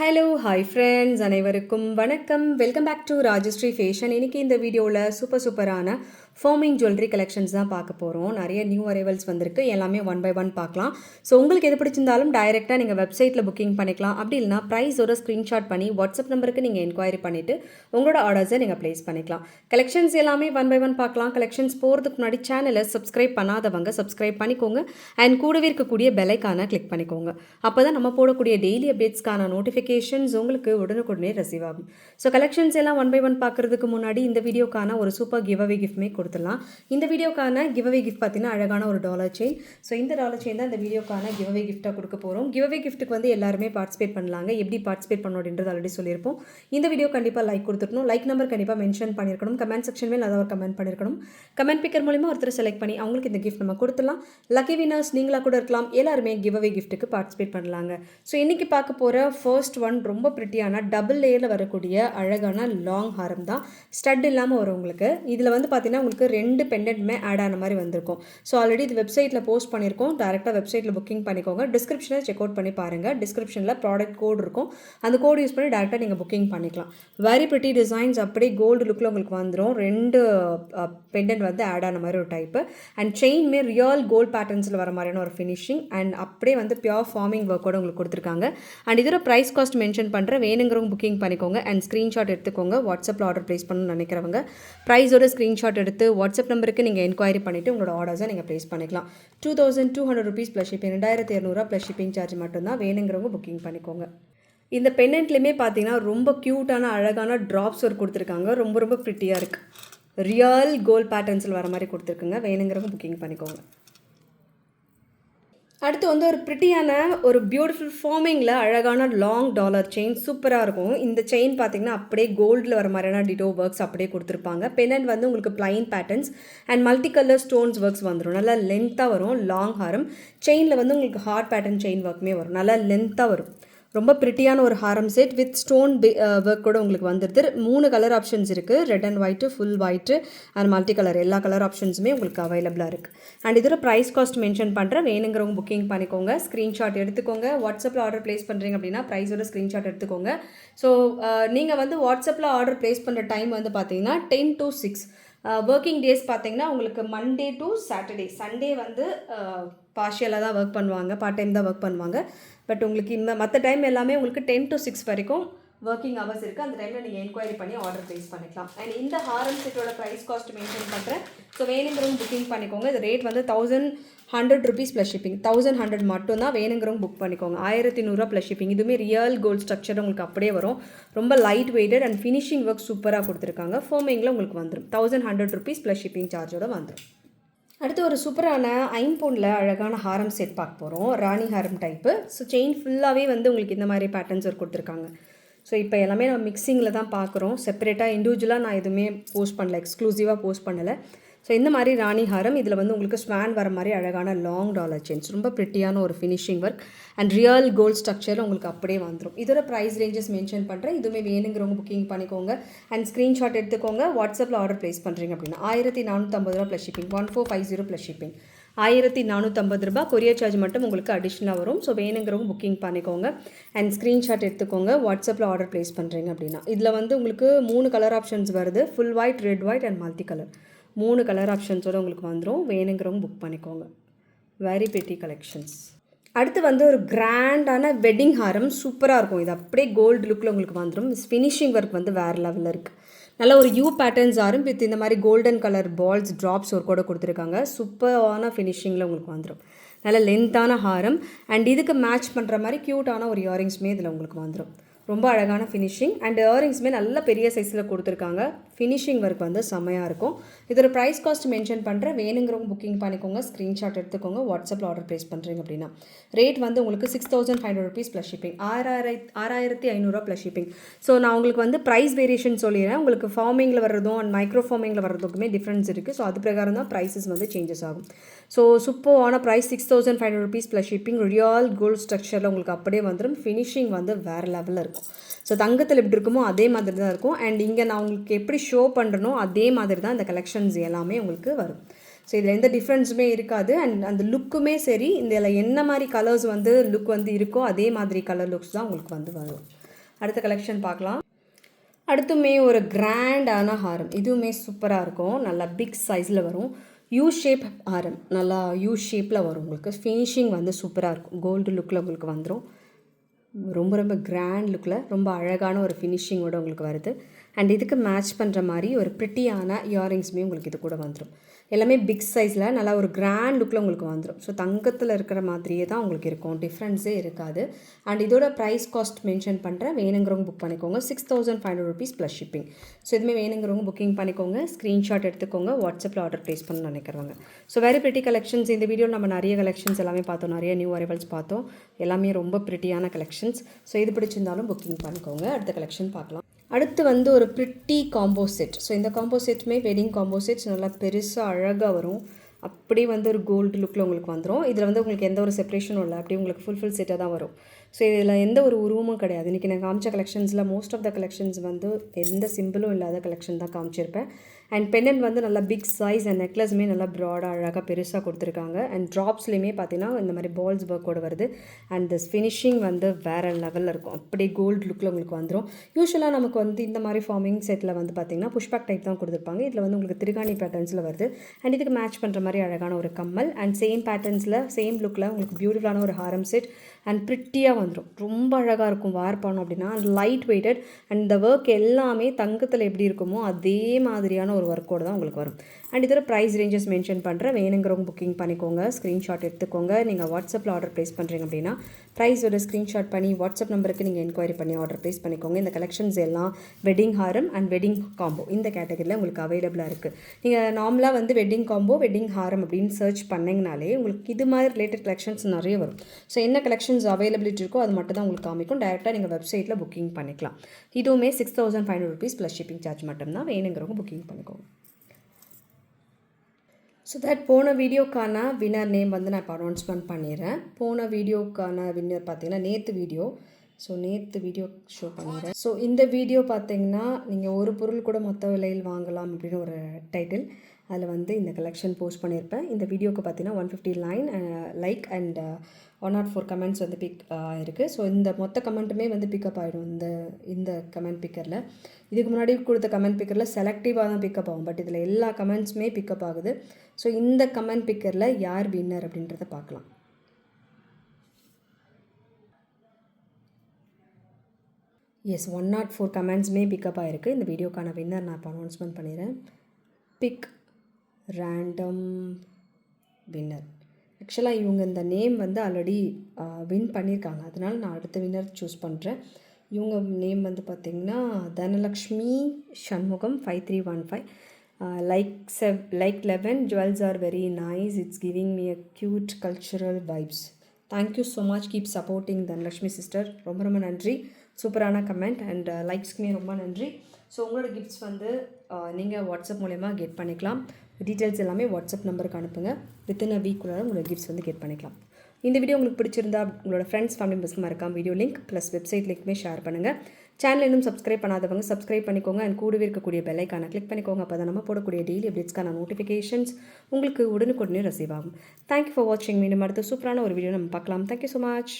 Hello hi friends அனைவருக்கும் வணக்கம். Welcome back to Rajashree fashion இன்றைக்கி இந்த வீடியோவில் சூப்பர் சூப்பரான ஃபோமிங் ஜுவல்லரி கலெக்ஷன்ஸ் தான் பார்க்க போகிறோம் நிறைய நியூ அரைவல்ஸ் வந்திருக்கு. எல்லாமே ஒன் பை ஒன் பார்க்கலாம். ஸோ உங்களுக்கு எது பிடிச்சிருந்தாலும் டைரெக்டாக நீங்கள் வெப்சைட்டில் புக்கிங் பண்ணிக்கலாம். அப்படி இல்லைனா ப்ரைஸோட ஸ்க்ரீன்ஷாட் பண்ணி வாட்ஸ்அப் நம்பருக்கு நீங்கள் என்கொயரி பண்ணிவிட்டு உங்களோட ஆர்டர்ஸை நீங்கள் ப்ளேஸ் பண்ணிக்கலாம். கலெக்ஷன்ஸ் எல்லாமே ஒன் பை ஒன் பார்க்கலாம். கலெக்ஷன்ஸ் போகிறதுக்கு முன்னாடி சேனலை சப்ஸ்கிரைப் பண்ணாதவங்க சப்ஸ்கிரைப் பண்ணிக்கோங்க. அண்ட் கூடவே இருக்கக்கூடிய பெலைக்கான கிளிக் பண்ணிக்கோங்க. அப்போ தான் நம்ம போடக்கூடிய டெய்லி அப்டேட்ஸ்க்கான நோட்டிஃபிகேஷன்ஸ் உங்களுக்கு உடனுக்குடனே ரிசீவ் ஆகும். ஸோ கலெக்ஷன்ஸ் எல்லாம் ஒன் பை ஒன் பார்க்குறதுக்கு முன்னாடி இந்த வீடியோக்கான ஒரு சூப்பர் கிவ் அவே கிஃப்ட்மே கொடுத்துடலாம். இந்த வீடியோக்கான கிவ்அவே கிஃப்ட் பார்த்தீங்கன்னா அழகான ஒரு டாலர் செயின் ஸோ இந்த டாலர் செயின் தான் இந்த வீடியோக்கான கிவ்அவே கிஃப்ட்டாக கொடுக்க போகிறோம் கிவ்அவே கிஃப்ட்டுக்கு வந்து எல்லாருமே பார்ட்டிசிபேட் பண்ணலாங்க. எப்படி பார்ட்டிசிபேட் பண்ணணும் அப்படின்றது ஆல்ரெடி சொல்லியிருப்போம். இந்த வீடியோ கண்டிப்பாக லைக் கொடுத்துருக்கணும் லைக் நம்பர் கண்டிப்பாக மென்ஷன் பண்ணியிருக்கணும். கமெண்ட் செக்ஷன் மேலே அதாவது ஒரு கமெண்ட் பண்ணியிருக்கணும். கமெண்ட் பிக்கர் மூலிமா ஒருத்தர் செலக்ட் பண்ணி அவங்களுக்கு இந்த கிஃப்ட் நம்ம கொடுத்துடலாம். லக்கி வினர்ஸ் நீங்களாக கூட இருக்கலாம். எல்லாருமே கிவ் அவே கிஃப்ட்டுக்கு பார்ட்டிசிபேட் பண்ணலாங்க. ஸோ இன்றைக்கி பார்க்க போகிற ஃபர்ஸ்ட் ஒன் ரொம்ப பிரிட்டியான டபுள் லேயரில் வரக்கூடிய அழகான லாங் ஹாரம் தான். ஸ்டட் இல்லாமல் வரும் உங்களுக்கு இதில் வந்து பார்த்தீங்கன்னா உங்களுக்கு ரெண்டு பெண்டன்ட்மே ஆட் ஆன மாதிரி வந்திருக்கும். ஸோ ஆல்ரெடி இது வெப்சைட்டில் போஸ்ட் பண்ணியிருக்கோம் டேரெக்டாக வெப்சைட்டில் புக்கிங் பண்ணிக்கோங்க. டிஸ்கிரிப்ஷனில் செக் அவுட் பண்ணி பாருங்கள் டிஸ்கிரிப்ஷனில் ப்ராடக்ட் கோட் இருக்கும். அந்த கோட் யூஸ் பண்ணி டேரெக்டாக நீங்கள் புக்கிங் பண்ணிக்கலாம். வெரி பிரிட்டி டிசைன்ஸ் அப்படியே கோல்டு லுக்கில் உங்களுக்கு வந்துடும் ரெண்டு பெண்டன்ட் வந்து ஆட் ஆன மாதிரி ஒரு டைப்பு அண்ட் செயின்மே ரியல் கோல்ட் பேட்டர்ன்ஸில் வர மாதிரியான ஒரு ஃபினிஷிங் அண்ட் அப்படியே வந்து பியோர் ஃபார்மிங் ஒர்க்கோட உங்களுக்கு கொடுத்துருக்காங்க. அண்ட் இதோட ப்ரைஸ் காஸ்ட் மென்ஷன் பண்ணுறேன் வேணுங்கிறவங்க புக்கிங் பண்ணிக்கோங்க. அண்ட் ஸ்க்ரீன்ஷாட் எடுத்துக்கோங்க. வாட்ஸ்அப்பில் ஆர்டர் ப்ளேஸ் பண்ணணும்னு நினைக்கிறவங்க. ப்ரைஸோட ஸ்க்ரீன்ஷாட் எடுத்து வாட்ஸ்அப் நம்பருக்கு நீங்கள் என்கொயரி பண்ணிவிட்டு உங்களோட ஆர்டர்ஸை நீங்கள் ப்ளேஸ் பண்ணிக்கலாம். Two thousand two hundred rupees plus shipping ரெண்டாயிரத்தி இரநூறுவா ப்ளஸ் ஷிப்பிங் சார்ஜ் மட்டும்தான் வேணுங்கிறவங்க புக்கிங் பண்ணிக்கோங்க. இந்த பெண்ணெண்ட்லேயுமே பார்த்தீங்கன்னா ரொம்ப க்யூட்டான அழகான ட்ராப்ஸ் ஒர்க் கொடுத்துருக்காங்க. ரொம்ப ரொம்ப ஃபிட்டியாக இருக்குது ரியல் கோல் பேட்டர்ன்ஸில் வர மாதிரி கொடுத்துருக்குங்க. வேணுங்கிறவங்க புக்கிங் பண்ணிக்கோங்க. அடுத்து வந்து ஒரு ப்ரிட்டியான ஒரு பியூட்டிஃபுல் ஃபார்மிங்கில் அழகான லாங் டாலர் செயின் சூப்பராக இருக்கும். இந்த செயின் பார்த்தீங்கன்னா அப்படியே கோல்டில் வர மாதிரியான டிடோ ஒர்க்ஸ் அப்படியே கொடுத்துருப்பாங்க. பெனட் வந்து உங்களுக்கு plain patterns and multi colour stones works வந்துடும் நல்லா லென்த்தாக வரும் லாங் ஹாரம் செயினில் வந்து உங்களுக்கு ஹார்ட் பேட்டர்ன் செயின் ஒர்க்குமே வரும். நல்லா லென்த்தாக வரும். ரொம்ப ப்ரிட்டியான ஒரு ஹாரம் செட் வித் ஸ்டோன் ஒர்க் கூட உங்களுக்கு வந்துடுது மூணு கலர் ஆப்ஷன்ஸ் இருக்குது red and white full white and multi colour எல்லா கலர் ஆப்ஷன்ஸுமே உங்களுக்கு அவைலபிளாக இருக்குது அண்ட் இதில் ப்ரைஸ் காஸ்ட் மென்ஷன் பண்ணுறேன் வேணுங்கிறவங்க புக்கிங் பண்ணிக்கோங்க. ஸ்க்ரீன்ஷாட் எடுத்துக்கோங்க. வாட்ஸ்அப்பில் ஆர்டர் ப்ளேஸ் பண்ணுறீங்க அப்படின்னா ப்ரைஸோட ஸ்க்ரீன்ஷாட் எடுத்துக்கோங்க. ஸோ uh, நீங்கள் வந்து வாட்ஸ்அப்பில் ஆர்டர் ப்ளேஸ் பண்ணுற டைம் வந்து பார்த்தீங்கன்னா ten to six working uh, days பார்த்தீங்கன்னா உங்களுக்கு மண்டே டு சாட்டர்டே சண்டே வந்து uh, பார்ஷியலாக தான் ஒர்க் பண்ணுவாங்க பார்ட் டைம் தான் ஒர்க் பண்ணுவாங்க. பட் உங்களுக்கு இந்த மற்ற டைம் எல்லாமே உங்களுக்கு டென் டு சிக்ஸ் வரைக்கும் ஒர்க்கிங் ஹவர்ஸ் இருக்குது அந்த டைமில் நீங்கள் என்கொயரி பண்ணி ஆர்டர் ப்ளேஸ் பண்ணிக்கலாம். அண்ட் இந்த ஹாரம் செட்டோட ப்ரைஸ் காஸ்ட் மென்ஷன் பண்ணுறேன் ஸோ வேணுங்கிறவங்க புக்கிங் பண்ணிக்கோங்க. இது ரேட் வந்து thousand hundred rupees plus shipping thousand hundred மட்டும் தான் வேணுங்கிறவங்க புக் பண்ணிக்கோங்க. ஆயிரத்தி நூறுரூவா ப்ளஸ் ஷிப்பிங் இதுவுமே ரியல் கோல்ட் ஸ்ட்ரக்சர் உங்களுக்கு அப்படியே வரும். ரொம்ப light weighted and finishing work சூப்பராக கொடுத்துருக்காங்க. ஃபோமிங்கில் உங்களுக்கு வந்துடும் thousand hundred rupees plus shipping சார்ஜோட வந்துடும் அடுத்து ஒரு சூப்பரான ஐம்பொனில் அழகான ஹாரம் செட் பார்க்க போகிறோம் ராணி ஹாரம் டைப்பு ஸோ செயின் ஃபுல்லாகவே வந்து உங்களுக்கு இந்த மாதிரி பேட்டர்ன்ஸ் ஒர்க் கொடுத்துருக்காங்க. ஸோ இப்போ எல்லாமே நம்ம மிக்சிங்கில் தான் பார்க்குறோம். செப்பரேட்டாக இண்டிவிஜுவலாக நான் எதுவுமே போஸ்ட் பண்ணல எக்ஸ்க்ளூசிவாக போஸ்ட் பண்ணலை. ஸோ இந்த மாதிரி ராணி ஹாரம் இதில் வந்து உங்களுக்கு ஸ்வான் வர மாதிரி அழகான லாங் டாலர் செயின்ஸ் ரொம்ப ப்ரிட்டியான ஒரு finishing work and real gold structure உங்களுக்கு அப்படியே வந்துடும் இதோட ப்ரைஸ் ரேஞ்சஸ் மென்ஷன் பண்ணுறேன் இதுவுமே வேணுங்கிறவங்க புக்கிங் பண்ணிக்கோங்க. அண்ட் ஸ்க்ரீன்ஷாட் எடுத்துக்கோங்க. வாட்ஸ்அப்பில் ஆர்டர் ப்ளேஸ் பண்ணுறீங்க அப்படின்னா ஆயிரத்தி நானூற்றம்பது ரூபா plus shipping one four five zero plus shipping ஆயிரத்தி நானூற்றம்பது ரூபா கொரியர் சார்ஜ் மட்டும் உங்களுக்கு அடிஷ்னலாக வரும். ஸோ வேணுங்கிறவங்க புக்கிங் பண்ணிக்கோங்க. அண்ட் ஸ்க்ரீன்ஷாட் எடுத்துக்கோங்க. வாட்ஸ்அப்பில் ஆர்டர் ப்ளேஸ் பண்ணுறீங்க அப்படின்னா. இதில் வந்து உங்களுக்கு மூணு கலர் ஆப்ஷன்ஸ் வருது. Full white red white and multi colour மூணு கலர் ஆப்ஷன்ஸோடு உங்களுக்கு வந்துடும் வேணுங்கிறவங்க புக் பண்ணிக்கோங்க. வெரி பெட்டி கலெக்ஷன்ஸ் அடுத்து வந்து ஒரு கிராண்டான வெட்டிங் ஹாரம். சூப்பராக இருக்கும். இது அப்படியே கோல்டு லுக்கில் உங்களுக்கு வந்துடும் ஃபினிஷிங் ஒர்க் வந்து வேறு லெவலில் இருக்குது நல்ல ஒரு யூ பேட்டர்ன்ஸ் ஆரும் வித் இந்த மாதிரி கோல்டன் கலர் பால்ஸ் ட்ராப்ஸ் ஒரு கூட கொடுத்துருக்காங்க. சூப்பரான ஃபினிஷிங்கில் உங்களுக்கு வந்துடும் நல்ல லென்த்தான ஹாரம். அண்ட் இதுக்கு மேட்ச் பண்ணுற மாதிரி க்யூட்டான ஒரு இயரிங்ஸுமே இதில் உங்களுக்கு வந்துடும் ரொம்ப அழகான ஃபினிஷிங் அண்ட் இயரிங்ஸுமே நல்ல பெரிய சைஸில் கொடுத்துருக்காங்க. ஃபினிஷிங் ஒர்க் வந்து செம்மையாக இருக்கும். இதோட ப்ரைஸ் காஸ்ட் மென்ஷன் பண்ணுற வேணுங்கிறவங்க புக்கிங் பண்ணிக்கோங்க. ஸ்க்ரீன்ஷாட் எடுத்துக்கோங்க. வாட்ஸ்அப்பில் ஆர்டர் ப்ளேஸ் பண்ணுறீங்க அப்படின்னா. ரேட் வந்து உங்களுக்கு six thousand five hundred rupees plus shipping ஆறாயிரத்தி ஆறாயிரத்தி ஐநூறுரூவா ப்ளஸ் ஷிப்பிங் ஸோ நான் உங்களுக்கு வந்து ப்ரைஸ் வேரியேஷன் சொல்லிடுறேன். உங்களுக்கு ஃபார்மிங்கில் வர்றதும் அண்ட் மைக்ரோ ஃபார்மிங்கில் வர்றதுக்குமே டிஃப்ரென்ஸ் இருக்குது ஸோ அது பிரகாரம் தான் ப்ரைஸஸ் வந்து சேஞ்சஸ் ஆகும். ஸோ சூப்பரான price six thousand five hundred rupees plus shipping real gold ஸ்ட்ரக்சரில் உங்களுக்கு அப்படியே வந்துடும் ஃபினிஷிங் வந்து வேறு லெவலில் இருக்கும். ஸோ தங்கத்தில் எப்படி இருக்குமோ அதே மாதிரி தான் இருக்கும். அண்ட் இங்கே நான் உங்களுக்கு எப்படி ஷோ பண்ணுறனோ அதே மாதிரி தான் இந்த கலெக்ஷன்ஸ் எல்லாமே உங்களுக்கு வரும். ஸோ இதில் எந்த டிஃப்ரென்ஸுமே இருக்காது. அண்ட் அந்த லுக்குமே சரி இதில் என்ன மாதிரி கலர்ஸ் வந்து லுக் வந்து இருக்கோ அதே மாதிரி கலர் லுக்ஸ் தான் உங்களுக்கு வந்து வரும். அடுத்த கலெக்ஷன் பார்க்கலாம். அடுத்துமே ஒரு கிராண்டான ஹாரம். இதுவுமே சூப்பராக இருக்கும். நல்லா பிக் சைஸில் வரும். யூ ஷேப் ஹாரம். நல்லா யூ ஷேப்பில் வரும் உங்களுக்கு. ஃபினிஷிங் வந்து சூப்பராக இருக்கும். கோல்டு லுக்கில் உங்களுக்கு வந்துடும் ரொம்ப ரொம்ப கிராண்ட் லுக்கில் ரொம்ப அழகான ஒரு ஃபினிஷிங்கோட உங்களுக்கு வருது. அண்ட் இதுக்கு மேட்ச் பண்ணுற மாதிரி ஒரு ப்ரிட்டியான இயரிங்ஸுமே உங்களுக்கு இது கூட வந்துடும் எல்லாமே பிக் சைஸில் நல்லா ஒரு கிராண்ட் லுக்கில் உங்களுக்கு வந்துடும் ஸோ தங்கத்தில் இருக்கிற மாதிரியே தான் உங்களுக்கு இருக்கும். டிஃப்ரென்ஸே இருக்காது. அண்ட் இதோட ப்ரைஸ் காஸ்ட் மென்ஷன் பண்ணுறேன் வேணுங்கிறவங்க புக் பண்ணிக்கோங்க. Six thousand five hundred rupees plus shipping so இதுவுமே வேணுங்கிறவங்க புக்கிங் பண்ணிக்கோங்க. ஸ்க்ரீன்ஷாட் எடுத்துக்கோங்க. வாட்ஸ்அப்பில் ஆர்டர் ப்ளேஸ் பண்ண நினைக்கிறவங்க. ஸோ வெரி பிரிட்டி கலெக்ஷன்ஸ் இந்த வீடியோவில் நம்ம நிறைய கலெக்ஷன்ஸ் எல்லாமே பார்த்தோம். நிறைய நியூ அரைவல்ஸ் பார்த்தோம். எல்லாமே ரொம்ப பிரிட்டியான கலெக்ஷன்ஸ் ஸோ இது பிடிச்சிருந்தாலும் புக்கிங் பண்ணிக்கோங்க. அடுத்த கலெக்ஷன் பார்க்கலாம். அடுத்து வந்து ஒரு ப்ரிட்டி காம்போசிட் ஸோ இந்த காம்போசெட்டுமே வெட்டிங் காம்போசெட்ஸ் நல்லா பெருசாக அழகாக வரும். அப்படியே வந்து ஒரு கோல்டு லுக்கில் உங்களுக்கு வந்துடும் இதில் வந்து உங்களுக்கு எந்த ஒரு செப்ரேஷனும் இல்லை. அப்படியே உங்களுக்கு ஃபுல்ஃபில் செட்டாக தான் வரும். ஸோ இதில் எந்த ஒரு உருவமும் கிடையாது. இன்றைக்கி நான் காமிச்ச கலெக்ஷன்ஸில் மோஸ்ட் ஆஃப் த கலெக்ஷன்ஸ் வந்து எந்த சிம்பிளும் இல்லாத கலெக்ஷன் தான் காமிச்சிருப்பேன். அண்ட் பெண்ணன் வந்து நல்லா பிக் சைஸ் அண்ட் நெக்லஸுமே நல்லா ப்ராடாக அழகாக பெருசாக கொடுத்துருக்காங்க. அண்ட் ட்ராப்ஸ்லேயுமே பார்த்தீங்கன்னா இந்த மாதிரி பால்ஸ் ஒர்க்கோட வருது. அண்ட் திஸ் ஃபினிஷிங் வந்து வேறு லெவலில் இருக்கும். அப்படியே கோல்டு லுக்கில் உங்களுக்கு வந்துடும் யூஸ்வலாக நமக்கு வந்து இந்த மாதிரி ஃபார்மிங் செட்டில் வந்து பார்த்தீங்கன்னா புஷ்பேக் டைப் தான் கொடுத்துருப்பாங்க. இதில் வந்து உங்களுக்கு திருகாணி பேட்டர்ன்ஸில் வருது. அண்ட் இதுக்கு மேட்ச் பண்ணுற மாதிரி அழகான ஒரு கம்மல். அண்ட் சேம் பேட்டர்ன்ஸில் சேம் லுக்கில் உங்களுக்கு பியூட்டிஃபுல்லான ஒரு ஹாரம் செட் அண்ட் ப்ரிட்டியாக வந்துடும் ரொம்ப அழகாக இருக்கும் வேர் பண்ணோம் அப்படின்னா லைட் வெயிட்டட் அண்ட் இந்த ஒர்க் எல்லாமே தங்கத்தில் எப்படி இருக்குமோ அதே மாதிரியான ஒரு ஒர்க்கோடு தான் உங்களுக்கு வரும். அண்ட் இதோட ப்ரைஸ் ரேஞ்சஸ் மென்ஷன் பண்ணுறேன் வேணுங்கிறவங்க புக்கிங் பண்ணிக்கோங்க. ஸ்க்ரீன்ஷாட் எடுத்துக்கோங்க. நீங்கள் வாட்ஸ்அப்பில் ஆர்டர் ப்ளேஸ் பண்ணுறீங்க அப்படின்னா ப்ரைஸோட ஸ்க்ரீன்ஷாட் பண்ணி வாட்ஸ்அப் நம்பருக்கு நீங்கள் என்கொயரி பண்ணி ஆர்டர் ப்ளேஸ் பண்ணிக்கோங்க. இந்த கலெக்ஷன்ஸ் எல்லாம் wedding Haram and wedding combo இந்த கேட்டகரியில் உங்களுக்கு அவைலபிளாக இருக்குது நீங்கள் நார்மலாக வந்து வெட்டிங் காம்போ வெட்டிங் ஹாரம் அப்படின்னு சர்ச் பண்ணிங்கனாலே உங்களுக்கு இது மாதிரி ரிலேட்டட் கலெக்ஷன்ஸ் நிறைய வரும். ஸோ என்ன கலெக்ஷன் ஆப்ஷன்ஸ் அவைலபிலிட்டி இருக்கோ அது மட்டும் தான் உங்களுக்கு காமிக்கும். டேரெக்டாக நீங்கள் வெப்சைட்டில் புக்கிங் பண்ணிக்கலாம். இதுவுமே six thousand five hundred rupees plus shipping charge மட்டும்தான் வேணுங்கிறவங்க புக்கிங் பண்ணிக்கோங்க. ஸோ தட் போன வீடியோக்கான வின்னர் நேம் வந்து நான் இப்போ அனௌன்ஸ்மெண்ட் பண்ணிடுறேன். போன வீடியோக்கான வின்னர் பார்த்தீங்கன்னா நேற்று வீடியோ ஸோ நேற்று வீடியோ ஷோ பண்ணிடுறேன். ஸோ இந்த வீடியோ பார்த்தீங்கன்னா நீங்கள் ஒரு பொருள் கூட மொத்த விலையில் வாங்கலாம் அப்படின்னு ஒரு டைட்டில் அதில் வந்து இந்த கலெக்ஷன் போஸ்ட் பண்ணியிருப்பேன். இந்த வீடியோக்கு பார்த்தீங்கன்னா one fifty nine like and one nought four comments வந்து பிக் ஆயிருக்கு uh, ஸோ இந்த மொத்த கமெண்ட்டுமே வந்து பிக்கப் ஆகிடும் இந்த இந்த கமெண்ட் பிக்கரில் இதுக்கு முன்னாடி கொடுத்த கமெண்ட் பிக்கரில் செலக்டிவாக தான் பிக்கப் ஆகும். பட் இதில் எல்லா கமெண்ட்ஸுமே பிக்கப் ஆகுது. ஸோ இந்த கமெண்ட் பிக்கரில் யார் வின்னர் அப்படின்றத பார்க்கலாம். எஸ் ஒன் நாட் ஃபோர் கமெண்ட்ஸுமே பிக்கப் ஆகிருக்கு இந்த வீடியோக்கான வின்னர் நான் இப்போ அனௌன்ஸ்மெண்ட் பண்ணிடுறேன். பிக் ரேண்டம் வின்னர் ஆக்சுவலாக இவங்க இந்த நேம் வந்து ஆல்ரெடி வின் பண்ணியிருக்காங்க. அதனால் நான் அடுத்த வின்னர் சூஸ் பண்ணுறேன் இவங்க நேம் வந்து பார்த்திங்கன்னா Dhanalakshmi Shanmugam five three one five like seven like eleven jewels are very nice it's giving me a cute cultural vibes thank you so much keep supporting Dhanalakshmi sister ரொம்ப ரொம்ப நன்றி. சூப்பரான comment and லைக்ஸ்க்குமே ரொம்ப நன்றி. So உங்களோட gifts வந்து நீங்கள் WhatsApp மூலயமா கெட் பண்ணிக்கலாம். டீட்டெயில்ஸ் எல்லாமே வாட்ஸ்அப் நம்பருக்கு அனுப்புங்க. வித்தின் அ வீக்குள்ளே உங்களோட கிஃப்ட்ஸ் வந்து கெட் பண்ணிக்கலாம். இந்த வீடியோ உங்களுக்கு பிடிச்சிருந்தா உங்களோட ஃப்ரெண்ட்ஸ் ஃபேமிலி மெம்பர்ஸ்க்கு மறக்காம வீடியோ லிங்க் ப்ளஸ் வெப்சைட் லிங்க்குமே ஷேர் பண்ணுங்கள் சேனல் இன்னும் சப்ஸ்கிரைப் பண்ணாதவங்க சப்ஸ்கிரைப் பண்ணிக்கோங்க. அண்ட் கூடவே இருக்கக்கூடிய பெல்லைக்கான கிளிக் பண்ணிக்கோங்க. அப்போ தான் நம்ம போடக்கூடிய டெய்லி அப்டேட்ஸ்க்கான நோட்டிஃபிகேஷன்ஸ் உங்களுக்கு உடனுக்குடனே ரிசீவ் ஆகும். தேங்க்யூ ஃபார் வாட்சிங் மீண்டும் அடுத்த சூப்பரான ஒரு வீடியோ நம்ம பார்க்கலாம். Thank you so much